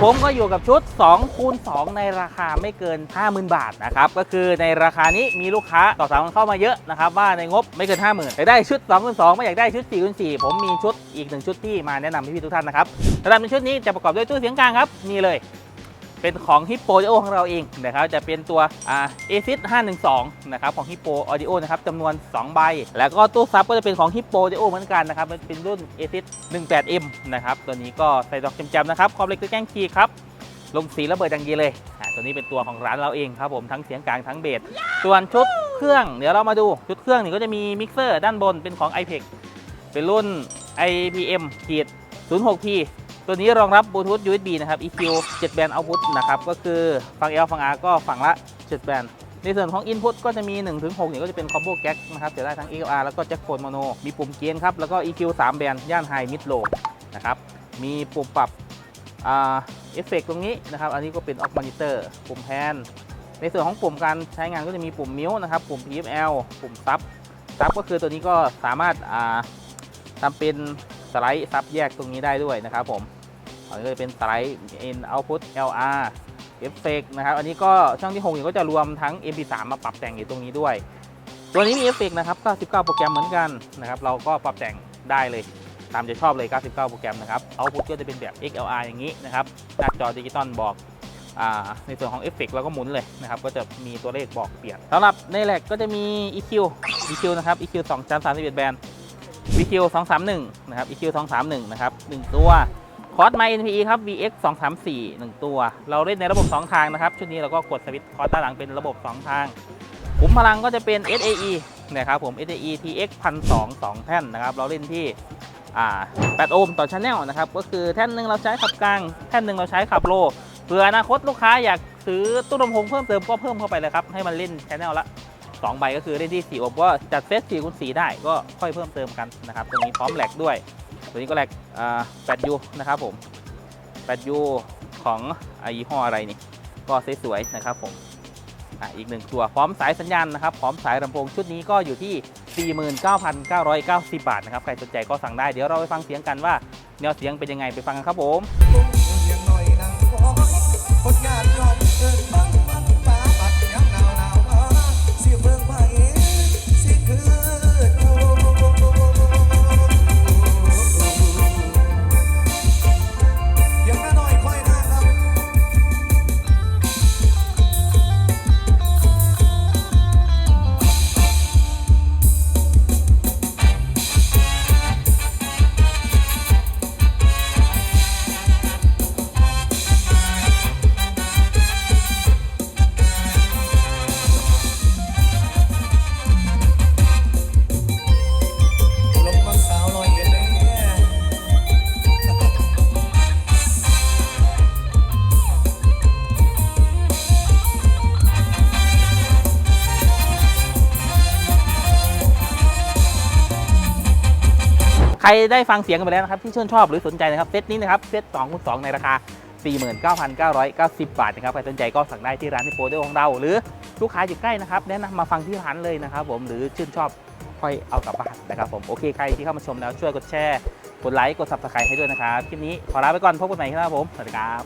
ผมก็อยู่กับชุด2คูณ2ในราคาไม่เกิน 50,000 บาทนะครับ ก็คือในราคานี้มีลูกค้าต่อสามกันเข้ามาเยอะนะครับ ว่าในงบไม่เกิน 50,000อยากได้ชุด2คูณ2ไม่อยากได้ชุด4คูณ4ผมมีชุดอีกหนึ่งชุดที่มาแนะนำให้พี่ๆทุกท่านนะครับสำหรับในชุดนี้จะประกอบด้วยตู้เสียงกลางครับนี่เลย เป็นของ Hippo Audio ของเราเองนะครับจะเป็นตัวอ่า ASIC 512 นะครับของ Hippo Audio นะครับจำนวน 2 ใบ แล้วก็ตู้ซับก็จะเป็นของ Hippo Audio เหมือนกันนะครับเป็นรุ่น ASIC 18M นะครับตัวนี้ก็ใส่ดอกจำๆนะครับความเล็กตัวแกล้งคีครับลงสีระเบิดดังยีเลยตัวนี้เป็นตัวของร้านเราเองครับผมทั้งเสียงกลางทั้งเบสส่วนชุดเครื่องเดี๋ยวเรามาดูชุดเครื่องนี่ก็จะมีมิกเซอร์ด้านบนเป็นของ iPEC เป็นรุ่น IPM ขีด 06P ตัวนี้รองรับบลูทูธ USB นะครับ EQ 7 band output นะครับ ก็คือฝั่ง L ฝั่ง R ก็ฝั่งละ7 band ในส่วนของ Input ก็จะมี 1-6เนี่ยก็จะเป็น combo jack นะครับจะได้ทั้ง XLR แล้วก็ jack phone mono มีปุ่มเกียร์ครับ แล้วก็ EQ 3 band ย่าน high mid low นะครับ มีปุ่มปรับเอฟเฟกตรงนี้นะครับ อันนี้ก็เป็น off monitor ปุ่มแพนในส่วนของปุ่มการใช้งานก็จะมีปุ่มมิวนะครับ ปุ่ม PFL ปุ่มซับซับก็คือตัวนี้ก็สามารถทำเป็น สไลด์ซับแยกตรงนี้ได้ด้วยนะครับผมอันนี้ก็จะเป็นสไลด์ in output LR เอฟเฟกนะครับ อันนี้ก็ช่องที่6เนี่ยก็จะรวมทั้ง MP3 มาปรับแต่งอยู่ตรงนี้ด้วย ตัวนี้มีเอฟเฟกนะครับ 99 โปรแกรมเหมือนกันนะครับ เราก็ปรับแต่งได้เลย ตามใจชอบเลย 99 โปรแกรมนะครับ output ก็จะเป็นแบบ XLR อย่างนี้นะครับ หน้าจอดิจิตอลบอกในส่วนของเอฟเฟกเราก็หมุนเลยนะครับ ก็จะมีตัวเลขบอกเปลี่ยนสำหรับในแหลกก็จะมี EQ EQ นะครับ EQ 2ชั้น31แบน VQ 231 นะครับ EQ 231 นะครับ 1 ตัวคอร์สไม NPE ครับ VX 234 1 ตัว เราเล่นในระบบ 2 ทางนะครับ ชุดนี้เราก็กดสวิตช์คอร์สด้านหลังเป็นระบบ 2 ทางขุมพลังก็จะเป็น SAE นะครับผม SAE TX 1,200 2แท่นนะครับ เราเล่นที่8โอห์มต่อช n แนลนะครับ ก็คือแท่นหนึ่งเราใช้ขับกลาง แท่นหนึ่งเราใช้ขับโล เผื่ออนาคตลูกค้าอยากซื้อตู้ลำโพงเพิ่มเติมก็เพิ่มเข้าไปเลยครับ ให้มันเล่นช n แนลละ 2 ใบก็คือเล่นที่4โอห์มก็จัดเซต4คูณ4ได้ก็ค่อยเพิ่มเติมกันนะครับตรงนี้พร้อมแหลกด้วย ตัวนี้ก็แหลก 8U นะครับผม 8U ของไอะยี่ห้ออะไรนี่ ก็สวยๆนะครับผมอะอีกหนึ่งตัวพร้อมสายสัญญาณนะครับพร้อมสายลำโพงชุดนี้ก็อยู่ที่ 49,990 บาทนะครับใครสนใจก็สั่งได้เดี๋ยวเราไปฟังเสียงกันว่าแนวเสียงเป็นยังไงไปฟังกันครับผม ใครได้ฟังเสียงกันไปแล้วนะครับที่ชื่นชอบหรือสนใจนะครับเซตนี้นะครับเซต2คูณ2ในราคา 49,990 บาทนะครับใครสนใจก็สั่งได้ที่ร้านที่โปรเดอร์ของเรา หรือลูกค้าอยู่ใกล้นะครับแนะนำมาฟังที่ร้านเลยนะครับผมหรือชื่นชอบค่อยเอากลับบ้านนะครับผมโอเคใครที่เข้ามาชมแล้วช่วยกดแชร์กดไลค์กด subscribe ให้ด้วยนะครับคลิปนี้ขอลาไปก่อนพบกันใหม่ครับผมสวัสดีครับ